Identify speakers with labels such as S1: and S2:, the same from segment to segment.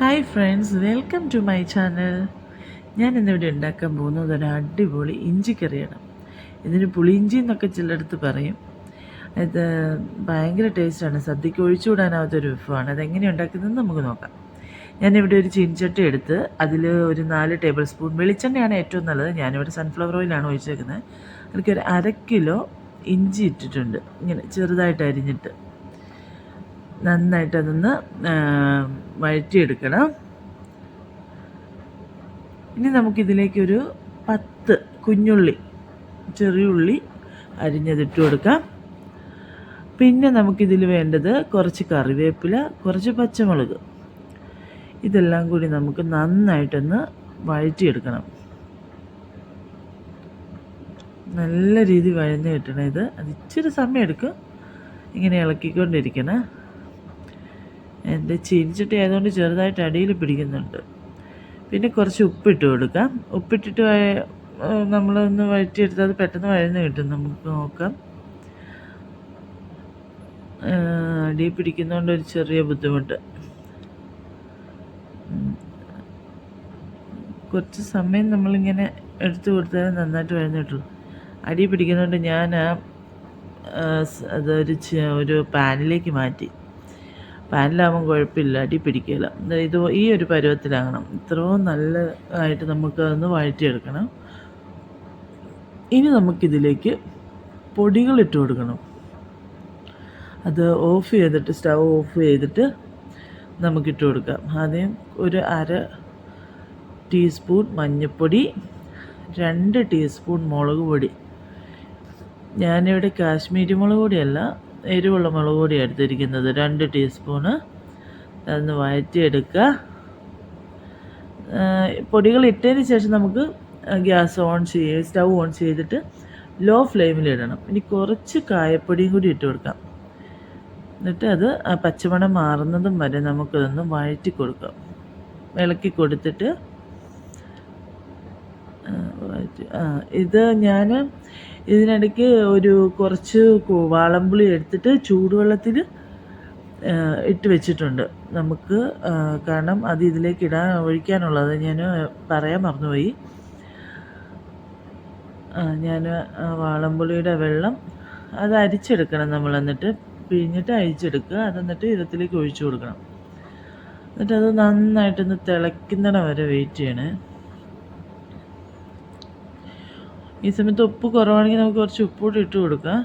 S1: Hi friends welcome to my channel ഞാൻ ഇന്നിവിടെ ഉണ്ടാക്കാൻ പോകുന്നത് ഒരു അടിപൊളി ഇഞ്ചി കറിയാണ്. ഇതിന് പുളിയിഞ്ചി എന്നൊക്കെ ചിലടത്ത് പറയും. ഇത് ഭയങ്കര ടേസ്റ്റാണ് സദ്യക്ക് ഒഴിച്ചുകൂടാനാവാത്തൊരു വിഭവമാണ്. അതെങ്ങനെ ഉണ്ടാക്കുന്നതെന്ന് നമുക്ക് നോക്കാം. ഞാനിവിടെ ഒരു ചീനിച്ചട്ടി എടുത്ത് അതിൽ ഒരു നാല് ടേബിൾ സ്പൂൺ വെളിച്ചെണ്ണയാണ് ഏറ്റവും നല്ലത്. ഞാനിവിടെ സൺഫ്ലവർ ഓയിലാണ് ഒഴിച്ചേക്കുന്നത്. എനിക്കൊരു അര കിലോ ഇഞ്ചി ഇട്ടിട്ടുണ്ട്. ഇങ്ങനെ ചെറുതായിട്ട് അരിഞ്ഞിട്ട്. നന്നായിട്ട് അതൊന്ന് വഴറ്റിയെടുക്കണം. ഇനി നമുക്കിതിലേക്കൊരു പത്ത് കുഞ്ഞുള്ളി ചെറിയ ഉള്ളി അരിഞ്ഞതിട്ട് കൊടുക്കാം. പിന്നെ നമുക്കിതിൽ വേണ്ടത് കുറച്ച് കറിവേപ്പില കുറച്ച് പച്ചമുളക്. ഇതെല്ലാം കൂടി നമുക്ക് നന്നായിട്ടൊന്ന് വഴറ്റിയെടുക്കണം. നല്ല രീതി വഴഞ്ഞ് കിട്ടണം ഇത്. അത് ഇച്ചിരി സമയം എടുക്കും. ഇങ്ങനെ ഇളക്കിക്കൊണ്ടിരിക്കണം. എന്റെ ചീനിച്ചട്ടി ആയതുകൊണ്ട് ചെറുതായിട്ട് അടിയിൽ പിടിക്കുന്നുണ്ട്. പിന്നെ കുറച്ച് ഉപ്പിട്ട് കൊടുക്കാം. ഉപ്പിട്ടിട്ട് നമ്മളൊന്ന് വഴറ്റിയെടുത്താൽ അത് പെട്ടെന്ന് വഴന്ന് കിട്ടും. നമുക്ക് നോക്കാം. അടി പിടിക്കുന്നതുകൊണ്ട് ഒരു ചെറിയ ബുദ്ധിമുട്ട്. കുറച്ച് സമയം നമ്മളിങ്ങനെ എടുത്തു കൊടുത്താൽ നന്നായിട്ട് വഴന്ന് കിട്ടുള്ളൂ അടി പിടിക്കുന്നതുകൊണ്ട് ഞാൻ അതൊരു ഒരു പാനിലേക്ക് മാറ്റി. പാനിലാകുമ്പോൾ കുഴപ്പമില്ല അടി പിടിക്കില്ല ഇത് ഈ ഒരു പരുവത്തിലാകണം. ഇത്രയും നല്ലതായിട്ട് നമുക്ക് അതൊന്ന് വഴറ്റിയെടുക്കണം. ഇനി നമുക്കിതിലേക്ക് പൊടികൾ ഇട്ട് കൊടുക്കണം. അത് ഓഫ് ചെയ്തിട്ട് സ്റ്റവ് ഓഫ് ചെയ്തിട്ട് നമുക്കിട്ട് കൊടുക്കാം. ആദ്യം ഒരു അര ടീസ്പൂൺ മഞ്ഞൾപ്പൊടി രണ്ട് ടീസ്പൂൺ മുളക് പൊടി. ഞാനിവിടെ കാശ്മീരി മുളക് പൊടിയല്ല എരിവുള്ള മുളക് പൊടി എടുത്തിരിക്കുന്നത് രണ്ട് ടീസ്പൂണ് അതൊന്ന് വഴറ്റിയെടുക്കുക. പൊടികൾ ഇട്ടതിന് ശേഷം നമുക്ക് ഗ്യാസ് ഓൺ ചെയ്യുക സ്റ്റൗ ഓൺ ചെയ്തിട്ട് ലോ ഫ്ലെയിമിൽ ഇടണം. ഇനി കുറച്ച് കായപ്പൊടിയും കൂടി ഇട്ട് കൊടുക്കാം. എന്നിട്ട് അത് പച്ചമണം മാറുന്നതും വരെ നമുക്കതൊന്ന് വഴറ്റി കൊടുക്കാം. ഇളക്കി കൊടുത്തിട്ട് ഇത് ഞാൻ ഇതിനിടയ്ക്ക് ഒരു കുറച്ച് വാളംപുളി എടുത്തിട്ട് ചൂടുവെള്ളത്തിൽ ഇട്ട് വെച്ചിട്ടുണ്ട്. നമുക്ക് കാരണം അത് ഇതിലേക്ക് ഇടാൻ ഒഴിക്കാനുള്ളത്. ഞാൻ പറയാൻ മറന്നുപോയി. ഞാൻ വാളംപുളിയുടെ വെള്ളം അത് അരിച്ചെടുക്കണം നമ്മൾ എന്നിട്ട്. പിഴിഞ്ഞിട്ട് അരിച്ചെടുക്കുക. അതെന്നിട്ട് ഇതിലേക്ക് ഒഴിച്ചു കൊടുക്കണം. എന്നിട്ട് അത് നന്നായിട്ടൊന്ന് തിളയ്ക്കുന്നിടം വരെ വെയിറ്റ് ചെയ്യണേ. ഈ സമയത്ത് ഉപ്പ് കുറവാണെങ്കിൽ നമുക്ക് കുറച്ച് ഉപ്പൂടി ഇട്ട് കൊടുക്കാം.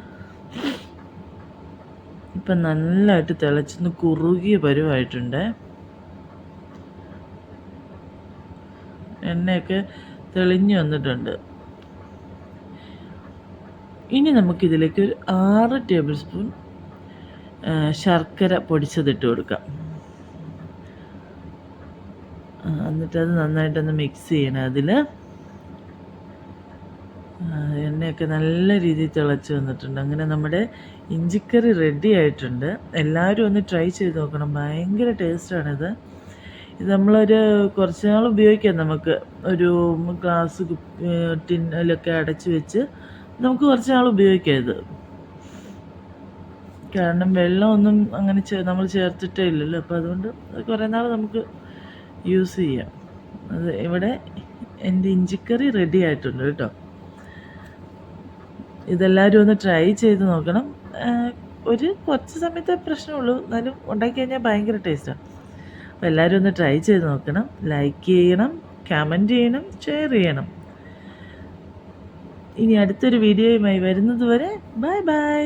S1: ഇപ്പം നല്ലതായിട്ട് തിളച്ചൊന്ന് കുറുകിയ പരുവായിട്ടുണ്ട്. എണ്ണയൊക്കെ തെളിഞ്ഞു വന്നിട്ടുണ്ട്. ഇനി നമുക്കിതിലേക്ക് ഒരു ആറ് ടേബിൾ സ്പൂൺ ശർക്കര പൊടിച്ചതിട്ട് കൊടുക്കാം. എന്നിട്ടത് നന്നായിട്ടൊന്ന് മിക്സ് ചെയ്യണം അതിൽ എണ്ണയൊക്കെ നല്ല രീതിയിൽ തിളച്ച് വന്നിട്ടുണ്ട്. അങ്ങനെ നമ്മുടെ ഇഞ്ചിക്കറി റെഡി ആയിട്ടുണ്ട്. എല്ലാവരും ഒന്ന് ട്രൈ ചെയ്ത് നോക്കണം. ഭയങ്കര ടേസ്റ്റാണിത് ഇത് നമ്മളൊരു കുറച്ച് നാൾ ഉപയോഗിക്കാം നമുക്ക്. ഒരു ഗ്ലാസ് ടിന്നിലൊക്കെ അടച്ച് വെച്ച് നമുക്ക് കുറച്ച് നാൾ ഉപയോഗിക്കാം ഇത്. കാരണം വെള്ളമൊന്നും അങ്ങനെ നമ്മൾ ചേർത്തിട്ടേ ഇല്ലല്ലോ. അപ്പോൾ അതുകൊണ്ട് കുറേ നാൾ നമുക്ക് യൂസ് ചെയ്യാം. അത് ഇവിടെ എന്റെ ഇഞ്ചിക്കറി റെഡി ആയിട്ടുണ്ട് കേട്ടോ. ഇതെല്ലാവരും ഒന്ന് ട്രൈ ചെയ്ത് നോക്കണം. ഒരു കുറച്ച് സമയത്തെ പ്രശ്നമുള്ളൂ. എന്നാലും ഉണ്ടാക്കി കഴിഞ്ഞാൽ ഭയങ്കര ടേസ്റ്റാണ് അപ്പോൾ എല്ലാവരും ഒന്ന് ട്രൈ ചെയ്ത് നോക്കണം. ലൈക്ക് ചെയ്യണം കമന്റ് ചെയ്യണം ഷെയർ ചെയ്യണം. ഇനി അടുത്തൊരു വീഡിയോയുമായി വരുന്നത് വരെ ബൈ ബൈ